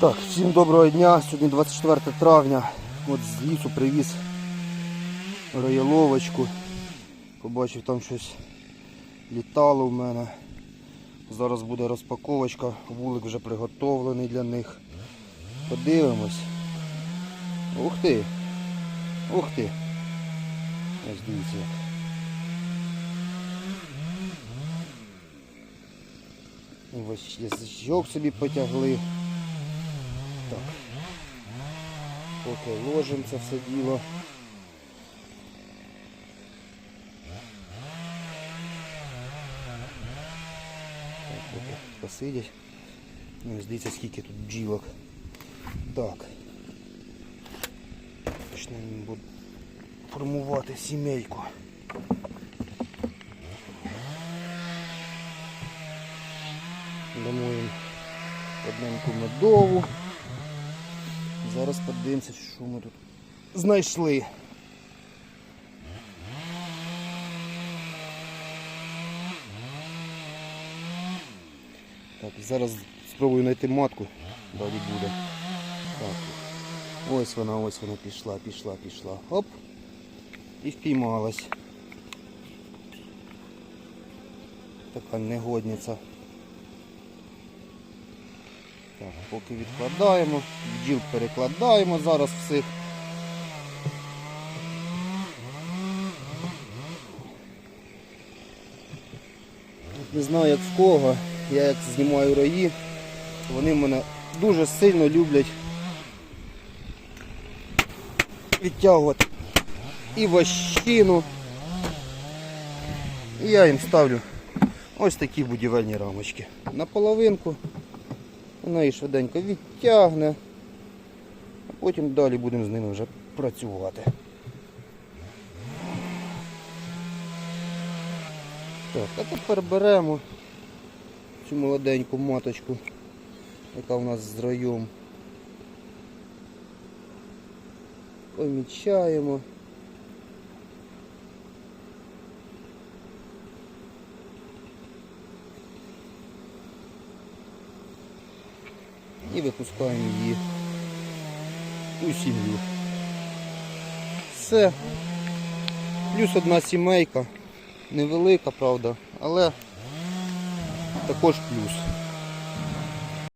Так, всім доброго дня. Сьогодні 24 травня. От з лісу привіз рояловочку. Побачив там щось літало в мене. Зараз буде розпаковочка, вулик вже приготовлений для них. Подивимось. Ух ти! Ух ти! Ось дивіться. І Ось язичок собі потягли. Так. Поки ложимо це все діло. Так, поки посидять. Ну, дивіться, скільки тут бджілок. Так. Почнемо формувати сімейку. Дамо їм одненьку медову. Зараз подивимося, що ми тут знайшли. Так, зараз спробую знайти матку. Далі буде. Так. Ось вона, ось вона пішла, пішла, пішла. Оп. І впіймалась. Така негодниця. Так, поки відкладаємо, бджіл перекладаємо зараз всіх. Не знаю як в кого, я як знімаю рої, вони мене дуже сильно люблять відтягувати і вощину. І я їм ставлю ось такі будівельні рамочки. На половинку вона її швиденько відтягне, а потім далі будемо з ними вже працювати. Так, а тепер беремо цю молоденьку маточку, яка у нас з раєм. Помічаємо. І випускаємо її у сім'ю. Все. Плюс одна сімейка. Невелика, правда, але також плюс.